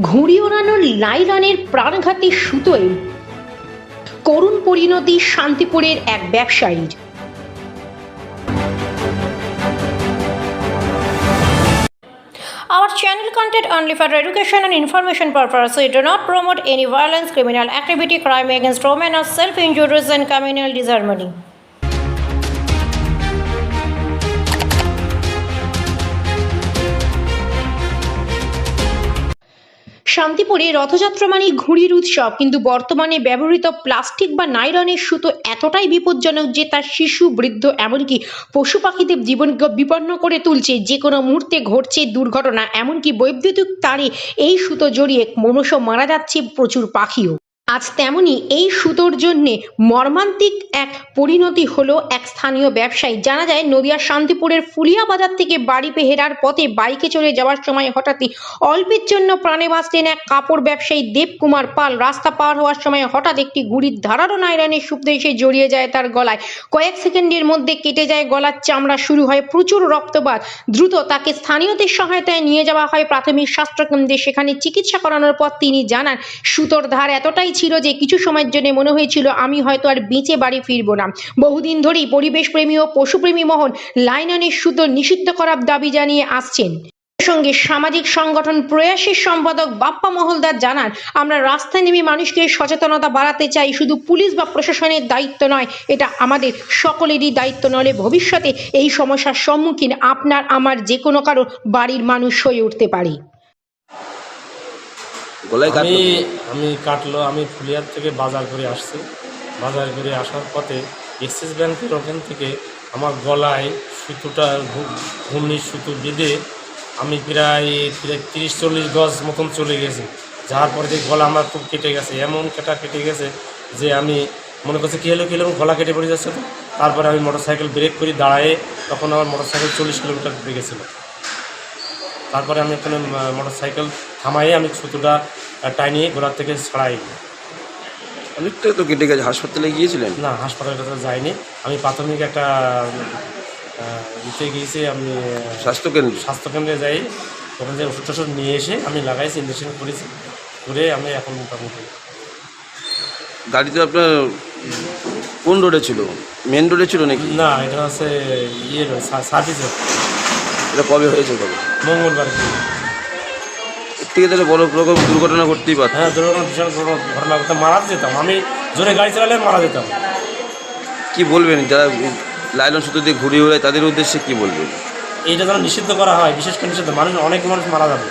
ঘুড়ি ওড়ানোর লাইলনের প্রাণঘাতী সুতোয় করুণ পরিণতি শান্তিপুরের এক ব্যবসায়ীর Our channel content only for education and information purpose. We do not promote any violence, criminal activity, crime against women, or self-injuries and communal disharmony. শান্তিপুরে রথযাত্রা মানে ঘুড়ির উৎসব। কিন্তু বর্তমানে ব্যবহৃত প্লাস্টিক বা নাইলনের সুতো এতটাই বিপজ্জনক যে তার শিশু, বৃদ্ধ, এমনকি পশু পাখিদের জীবনকে বিপন্ন করে তুলছে। যে কোনো মুহূর্তে ঘটছে দুর্ঘটনা, এমনকি বৈদ্যুতিক তারে এই সুতো জড়িয়ে মনুষ্য মারা যাচ্ছে প্রচুর পাখিও। আজ তেমনি এই সুতোর জন্যে মর্মান্তিক এক পরিণতি হলো এক স্থানীয় ব্যবসায়ী। জানা যায়, নদিয়ার শান্তিপুরের ফুলিয়া বাজার থেকে বাড়ি পেহেরার পথে বাইকে চলে যাওয়ার সময় হঠাৎই অল্পের জন্য প্রাণে বাঁচলেন এক কাপড় ব্যবসায়ী দেবকুমার পাল। রাস্তা পার হওয়ার সময় হঠাৎ একটি গুড়ির ধারালো নাইরানের সুপ্ত এসে জড়িয়ে যায় তার গলায়। কয়েক সেকেন্ডের মধ্যে কেটে যায় গলার চামড়া, শুরু হয় প্রচুর রক্তপাত। দ্রুত তাকে স্থানীয়দের সহায়তায় নিয়ে যাওয়া হয় প্রাথমিক স্বাস্থ্যকেন্দ্রে। সেখানে চিকিৎসা করানোর পর তিনি জানান, সুতোর ধার এতটাই ছিল যে কিছু সময়ের জন্য মনে হয়েছিল, আমি হয়তো আর বেঁচে বাড়ি ফিরবো না। বহুদিন ধরেই পরিবেশ প্রেমী ও পশুপ্রেমী মহল লাইনানের সুতো নিষিদ্ধ করার দাবি জানিয়ে আসছেন। সঙ্গে সামাজিক সংগঠন প্রয়াসের সম্পাদক বাপ্পা মহলদার জানান, আমরা রাস্তায় নেমে মানুষকে সচেতনতা বাড়াতে চাই, শুধু পুলিশ বা প্রশাসনের দায়িত্ব নয়, এটা আমাদের সকলেরই দায়িত্ব নলে ভবিষ্যতে এই সমস্যার সম্মুখীন আপনার, আমার যে কোনো কারও বাড়ির মানুষ হয়ে উঠতে পারে। গলায় আমি আমি কাটলো, আমি ফুলিয়ার থেকে বাজার করে আসছি। বাজার করে আসার পথে এক্সিস ব্যাংকের ওখান থেকে আমার গলায় সুতোটা, ঘু- ঘূর্ণির সুতো বেঁধে আমি প্রায় প্রায় তিরিশ, চল্লিশ গজ মতন চলে গেছি। যাওয়ার পরে দেখি গলা আমার খুব কেটে গেছে। এমন কেটা কেটে গেছে যে আমি মনে করছি, কী হলো কী হলো? গলা কেটে পড়ে যাচ্ছে তো? তারপরে আমি মোটর সাইকেল ব্রেক করে দাঁড়ায়ে তখন আমার মোটর সাইকেল চল্লিশ কিলোমিটার ঘুরে গেছিল তারপরে আমি এখানে মোটর থামাইয়ে আমি সুতোটা টানিয়ে গোড়ার থেকে ছাড়াই অনেকটা তো কেটে গেছে হাসপাতালে গিয়েছিলেন? না হাসপাতালে তো যাইনি। আমি প্রাথমিক একটা ইতে গিয়েছি আমি স্বাস্থ্যকেন্দ্র? স্বাস্থ্যকেন্দ্রে যাই। ওখানে যে ওষুধ টষুধ নিয়ে এসে আমি লাগাইছি ইঞ্জেকশন করেছি। করে আমি এখন মোটামুটি গাড়িতে আপনার কোন রোডে ছিল? মেন রোডে ছিল নাকি? না এটা হচ্ছে ইয়ে সার্ভিসের এটা কবে হয়েছে কবে মঙ্গলবার। থেকে তাহলে বড় রকম দুর্ঘটনা ঘটতেই পারত হ্যাঁ দুর্ঘটনা বিশাল বড় ঘটনা ঘটতে মারা যেতাম। আমি জোরে গাড়ি চালালে মারা যেতাম। কি বলবেন? যারা লাইলন সুতো দিয়ে ঘুরিয়ে ওড়ায় তাদের উদ্দেশ্যে কি বলবেন? এইটা যেন নিষিদ্ধ করা হয় বিশেষ করে নিষিদ্ধ। মানুষ অনেক মানুষ মারা যাবে।